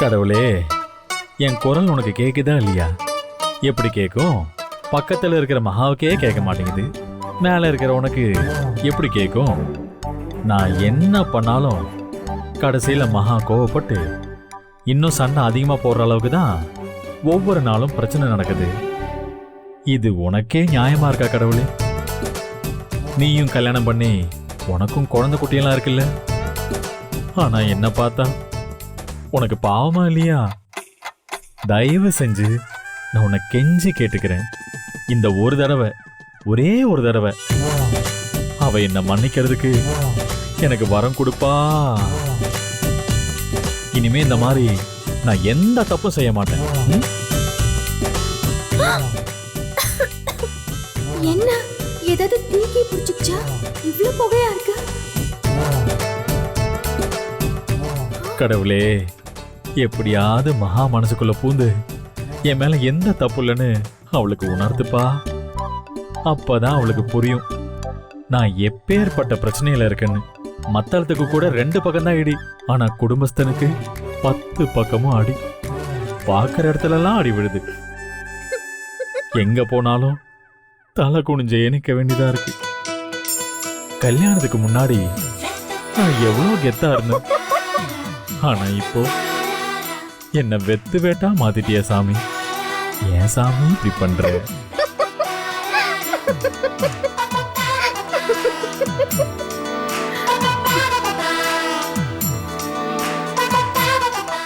கடவுளே என் குரல் உனக்கு கேக்குதா இல்லையா? எப்படி கேட்கும் பக்கத்துல இருக்கிற மகாவுக்கே கேட்க மாட்டேங்குது. மேல இருக்கிற உனக்கு எப்படி கேட்கும் நான் என்ன பண்ணாலும் கடைசியில மகா கோவப்பட்டு இன்னும் சண்டை அதிகமா போடுற அளவுக்கு தான் ஒவ்வொரு நாளும் பிரச்சனை நடக்குது. இது உனக்கே நியாயமா இருக்கா கடவுளே? நீயும் கல்யாணம் பண்ணி உனக்கும் குழந்தை குட்டியெல்லாம் இருக்குல்ல? ஆனா என்ன பார்த்தா உனக்கு பாவமா இல்லையா? தயவு செஞ்சு நான் உன்னை கெஞ்சி கேட்டுக்கிறேன். இந்த ஒரு தடவை ஒரே ஒரு தடவை. அவ என்ன மன்னிக்கிறதுக்கு எனக்கு வரம் கொடுப்பா. இனிமே இந்த மாதிரி நான் எந்த தப்பும் செய்ய மாட்டேன். என்ன? ஏதாவது தீக்கி பிடிச்சிச்சா இவ்வளவு புகையா இருக்கு. கடவுளே எப்படியாவது மகா மனசுக்குள்ள பூந்து என் மேல எந்த தப்பு இல்லைன்னு அவளுக்கு உணர்த்துப்பா. அப்பதான் அவளுக்கு புரியும். நான் எப்பேற்பட்ட பிரச்சனையில இருக்கேன்னு. மத்தளத்துக்கு கூட ரெண்டு பக்கம்தான் இடி. ஆனா குடும்பஸ்தனுக்கு பத்து பக்கமும் அடி. பார்க்குற இடத்துல எல்லாம் அடி விழுது. எங்க போனாலும் தலை குனிஞ்சு நிக்க வேண்டியதா இருக்கு. கல்யாணத்துக்கு முன்னாடி நான் எவ்வளோ கெத்தா இருந்தேன். ஆனா இப்போ என்ன வெத்து வேட்டா மாத்திட்டிய சாமி? ஏன் சாமி இப்படி பண்ற?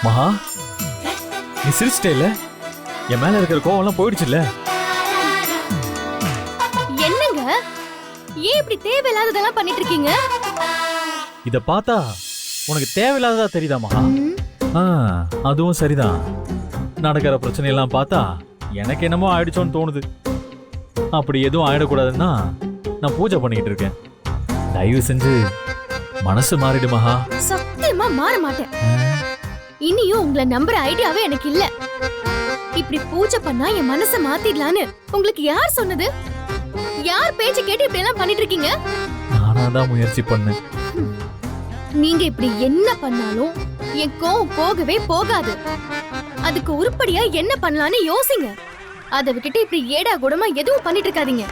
மகா நீ சிரிச்சிட்டே என் மேல இருக்கிற கோவம்லாம் போயிடுச்சுல்ல? என்னங்க? ஏன் இப்படி தேவையில்லாததெல்லாம் பண்ணிட்டு இருக்கீங்க? இத பார்த்தா உனக்கு தேவையில்லாததா தெரியுதா மகா? ஆ அதுவும் சரிதான் நடக்கிற பிரச்சனையெல்லாம் பார்த்தா எனக்கு என்னமோ ஆயிடுச்சோன்னு தோணுது. அப்படி எதுவும் ஆயிடக்கூடாதுன்னா நான் பூஜை பண்ணிக்கிட்டு இருக்கேன். தயவு செஞ்சு மனசு மாறிடு மகா. சத்தியமா மாற மாட்டேன். இனியும் உங்களை நம்புற ஐடியாவே எனக்கு இல்ல. இப்படி பூஜை பண்ணா என் மனச மாத்திடலான்னு உங்களுக்கு யார் சொன்னது? யார் பேச்ச கேட்டு இப்படி எல்லாம் பண்ணிட்டு இருக்கீங்க? நானா தான் முயற்சி பண்ணேன். நீங்க இப்படி என்ன பண்ணாலும் என் கோவம் போகவே போகாது. அதுக்கு உருப்படியா என்ன பண்ணலாம்னு யோசிங்க. அதை விட்டுட்டு இப்படி ஏடா கூடமா எதுவும் பண்ணிட்டு இருக்காதீங்க.